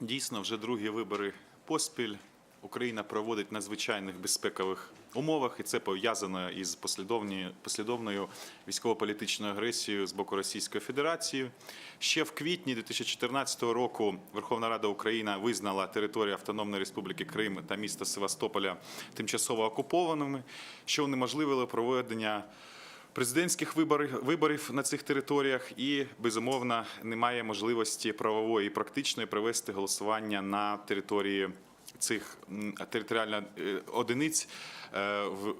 Дійсно, вже другі вибори поспіль. Україна проводить надзвичайних безпекових умовах, і це пов'язано із послідовною військово-політичною агресією з боку Російської Федерації. Ще в квітні 2014 року Верховна Рада України визнала територію Автономної Республіки Крим та міста Севастополя тимчасово окупованими, що унеможливило проведення президентських виборів, виборів на цих територіях, і безумовно немає можливості правової і практичної провести голосування на території цих територіальних е, одиниць е, в е,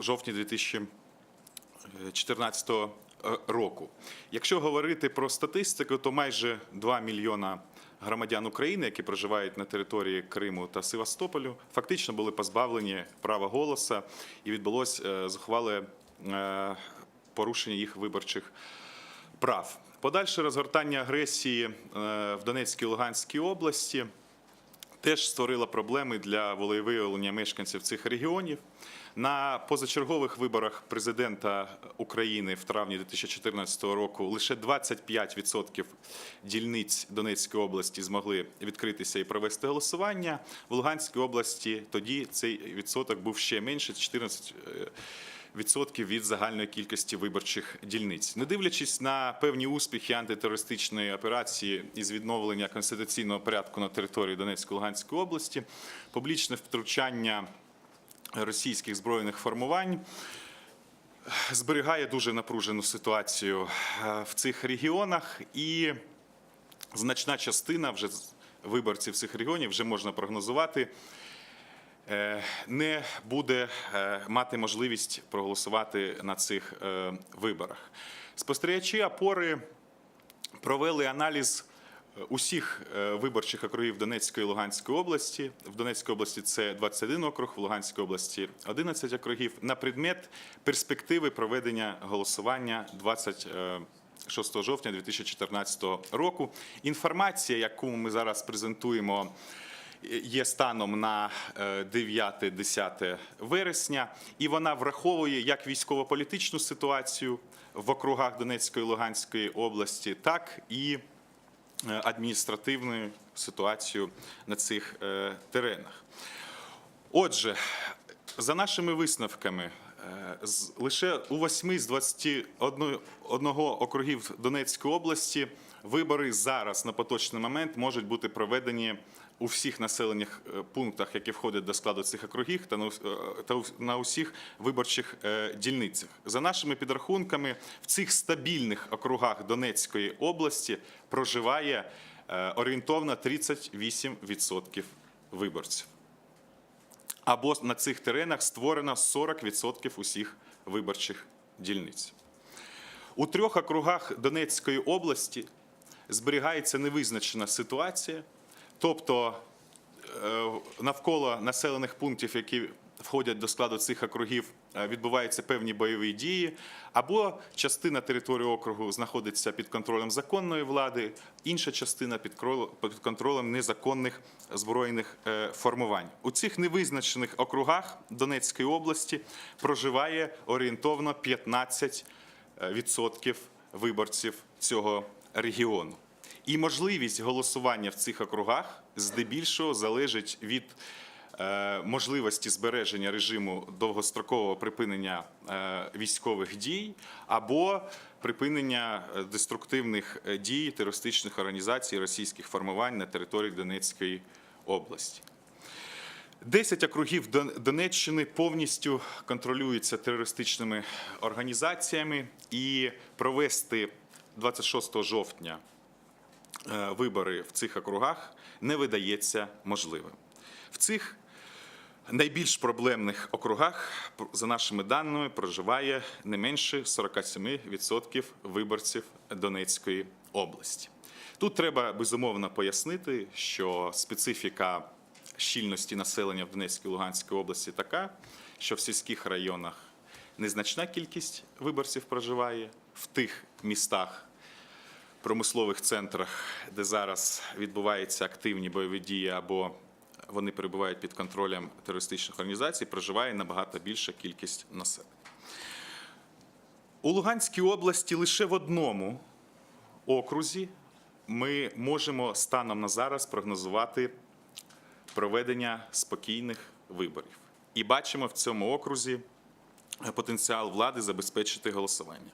жовтні 2014 е, року. Якщо говорити про статистику, то майже 2 мільйона громадян України, які проживають на території Криму та Севастополю, фактично були позбавлені права голосу, і відбулося зухвале порушення їх виборчих прав. Подальше розгортання агресії е, в Донецькій і Луганській області теж створило проблеми для волевиявлення мешканців цих регіонів. На позачергових виборах президента України в травні 2014 року лише 25% дільниць Донецької області змогли відкритися і провести голосування. В Луганській області тоді цей відсоток був ще менше 14%. Відсотків від загальної кількості виборчих дільниць, не дивлячись на певні успіхи антитерористичної операції із відновлення конституційного порядку на території Донецької Луганської області, публічне втручання російських збройних формувань зберігає дуже напружену ситуацію е, в цих регіонах, і значна частина вже виборців цих регіонів вже можна прогнозувати. Е, Не буде е, мати можливість проголосувати на цих е, виборах. Спостерігачі опори провели аналіз усіх виборчих округів Донецької і Луганської області. В Донецькій області це 21 округ, в Луганській області 11 округів на предмет перспективи проведення голосування 26 жовтня 2014 року. Інформація, яку ми зараз презентуємо, є станом на е, 9-10 вересня, і вона враховує як військово-політичну ситуацію в округах Донецької і Луганської області, так і е, адміністративну ситуацію на цих е, теренах. Отже, за нашими висновками, е, лише у 8 з 21 одного округів Донецької області вибори зараз на поточний момент можуть бути проведені у всіх населених е, пунктах, які входять до складу цих округів, та на е, усіх виборчих е, дільницях. За нашими підрахунками, в цих стабільних округах Донецької області проживає орієнтовно 38% виборців або на цих теренах створено 40% усіх виборчих дільниць. У трьох округах Донецької області зберігається невизначена ситуація, тобто е, навколо населених пунктів, які входять до складу цих округів, е, відбуваються певні бойові дії, або частина території округу знаходиться під контролем законної влади, інша частина під контролем незаконних збройних е, формувань. У цих невизначених округах Донецької області проживає орієнтовно 15 е, відсотків виборців цього регіону. І можливість голосування в цих округах здебільшого залежить від е, можливості збереження режиму довгострокового припинення е, військових дій або припинення е, деструктивних дій терористичних організацій російських формувань на території Донецької області. 10 округів Дон- Донеччини повністю контролюються терористичними організаціями, і провести 26 жовтня е, вибори в цих округах не видається можливим. В цих найбільш проблемних округах, за нашими даними, проживає не менше 47% виборців Донецької області. Тут треба безумовно пояснити, що специфіка щільності населення в Донецькій і Луганській області така, що в сільських районах незначна кількість виборців проживає в тих містах, промислових центрах, де зараз відбуваються активні бойові дії або вони перебувають під контролем терористичних організацій, проживає набагато більша кількість населення. У Луганській області лише в одному окрузі ми можемо станом на зараз прогнозувати проведення спокійних виборів. І бачимо в цьому окрузі потенціал влади забезпечити голосування.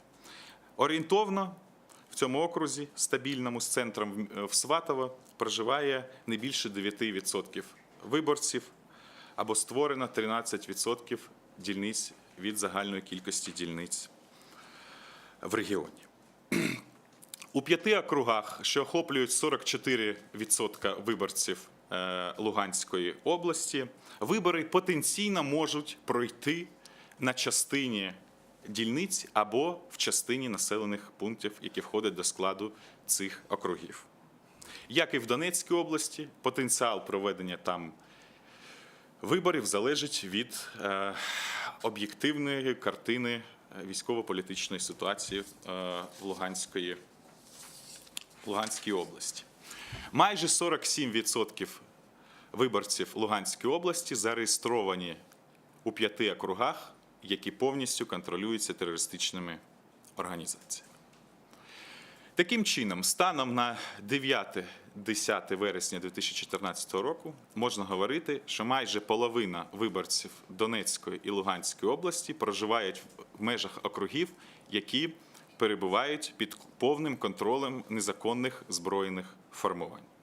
Орієнтовно в цьому окрузі, стабільному з центром в- в Сватово, проживає не більше 9% виборців або створено 13% дільниць від загальної кількості дільниць в регіоні. У п'яти округах, що охоплюють 44% виборців е, Луганської області, вибори потенційно можуть пройти на частині дільниць або в частині населених пунктів, які входять до складу цих округів. Як і в Донецькій області, потенціал проведення там виборів залежить від е, об'єктивної картини е, військово-політичної ситуації е, в Луганської Луганській області. Майже 47% виборців Луганської області зареєстровані у п'яти округах, які повністю контролюються терористичними організаціями. Таким чином, станом на 9-10 вересня 2014 року можна говорити, що майже половина виборців Донецької і Луганської області проживають в межах округів, які перебувають під повним контролем незаконних збройних формувань.